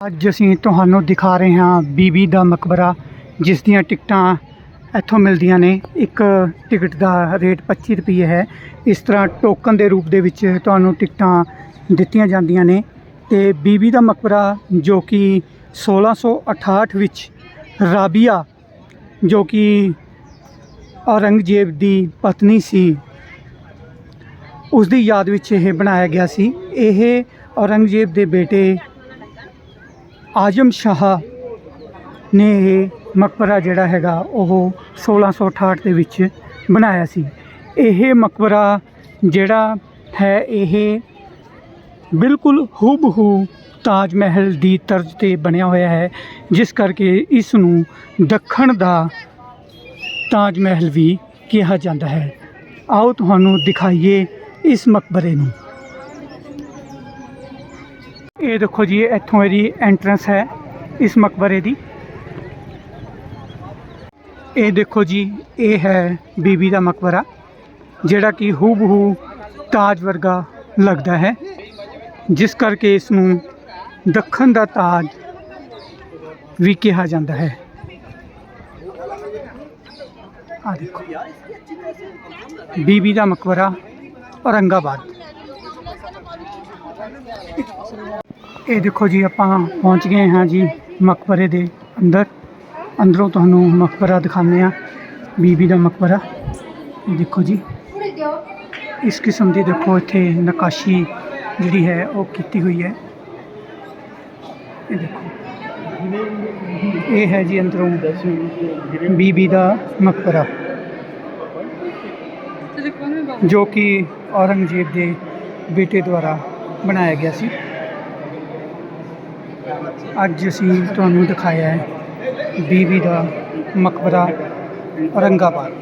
ਅੱਜ ਅਸੀਂ ਤੁਹਾਨੂੰ ਦਿਖਾ ਰਹੇ ਹਾਂ ਬੀਬੀ ਦਾ ਮਕਬਰਾ, ਜਿਸ ਦੀਆਂ ਟਿਕਟਾਂ ਇੱਥੋਂ ਮਿਲਦੀਆਂ ਨੇ। ਇੱਕ ਟਿਕਟ ਦਾ ਰੇਟ 25 ਰੁਪਏ ਹੈ। ਇਸ ਤਰ੍ਹਾਂ ਟੋਕਨ ਦੇ ਰੂਪ ਦੇ ਵਿੱਚ ਤੁਹਾਨੂੰ ਟਿਕਟਾਂ ਦਿੱਤੀਆਂ ਜਾਂਦੀਆਂ ਨੇ। ਤੇ ਬੀਬੀ ਦਾ ਮਕਬਰਾ, ਜੋ ਕਿ 1668 ਵਿੱਚ ਰਾਬੀਆ, ਜੋ ਕਿ ਔਰੰਗਜ਼ੇਬ ਦੀ ਪਤਨੀ ਸੀ ਉਸ ਦੀ ਯਾਦ ਵਿੱਚ ਇਹ ਬਣਾਇਆ ਗਿਆ ਸੀ। ਇਹ ਔਰੰਗਜ਼ੇਬ ਦੇ ਬੇਟੇ ਆਜ਼ਮ ਸ਼ਾਹ ਨੇ ਇਹ ਮਕਬਰਾ ਜਿਹੜਾ ਹੈਗਾ ਉਹ 1668 ਦੇ ਵਿੱਚ ਬਣਾਇਆ ਸੀ। ਇਹ ਮਕਬਰਾ ਜਿਹੜਾ ਹੈ, ਇਹ ਬਿਲਕੁਲ ਹੂਬਹੂ ਤਾਜ ਮਹਿਲ ਦੀ ਤਰਜ਼ ਤੇ ਬਣਿਆ ਹੋਇਆ ਹੈ, ਜਿਸ ਕਰਕੇ ਇਸ ਨੂੰ ਦੱਖਣ ਦਾ ਤਾਜ ਮਹਿਲ ਵੀ ਕਿਹਾ ਜਾਂਦਾ ਹੈ। ਆਓ ਤੁਹਾਨੂੰ ਦਿਖਾਈਏ ਇਸ ਮਕਬਰੇ ਨੂੰ। ਇਹ ਦੇਖੋ ਜੀ ਇੱਥੋਂ ਇਹਦੀ ਐਂਟਰੈਂਸ ਹੈ, ਇਸ ਮਕਬਰੇ ਦੀ। ਇਹ ਦੇਖੋ ਜੀ, ਇਹ ਹੈ ਬੀਬੀ ਦਾ ਮਕਬਰਾ, ਜਿਹੜਾ ਕਿ ਹੂਬਹੂ ਤਾਜ ਵਰਗਾ ਲੱਗਦਾ ਹੈ, ਜਿਸ ਕਰਕੇ ਇਸ ਨੂੰ ਦੱਖਣ ਦਾ ਤਾਜ ਵੀ ਕਿਹਾ ਜਾਂਦਾ ਹੈ। ਆ ਦੇਖੋ, ਬੀਬੀ ਦਾ ਮਕਬਰਾ ਔਰੰਗਾਬਾਦ। ਇਹ ਦੇਖੋ ਜੀ, ਆਪਾਂ ਪਹੁੰਚ ਗਏ ਹਾਂ ਜੀ ਮਕਬਰੇ ਦੇ ਅੰਦਰ। ਅੰਦਰੋਂ ਤੁਹਾਨੂੰ ਮਕਬਰਾ ਦਿਖਾਉਂਦੇ ਆ ਬੀਬੀ ਦਾ ਮਕਬਰਾ। ਇਹ ਦੇਖੋ ਜੀ, ਇਸ ਕਿਸਮ ਦੀ ਦੇਖੋ ਇੱਥੇ ਨਕਾਸ਼ੀ ਜਿਹੜੀ ਹੈ, ਉਹ ਕੀਤੀ ਹੋਈ ਹੈ। ਇਹ ਦੇਖੋ, ਇਹ ਹੈ ਜੀ ਅੰਦਰੋਂ ਬੀਬੀ ਦਾ ਮਕਬਰਾ, ਜੋ ਕਿ ਔਰੰਗਜ਼ੇਬ ਦੇ ਬੇਟੇ ਦੁਆਰਾ ਬਣਾਇਆ ਗਿਆ ਸੀ। ਅੱਜ ਅਸੀਂ ਤੁਹਾਨੂੰ ਦਿਖਾਇਆ ਹੈ ਬੀਬੀ ਦਾ ਮਕਬਰਾ ਔਰੰਗਾਬਾਦ।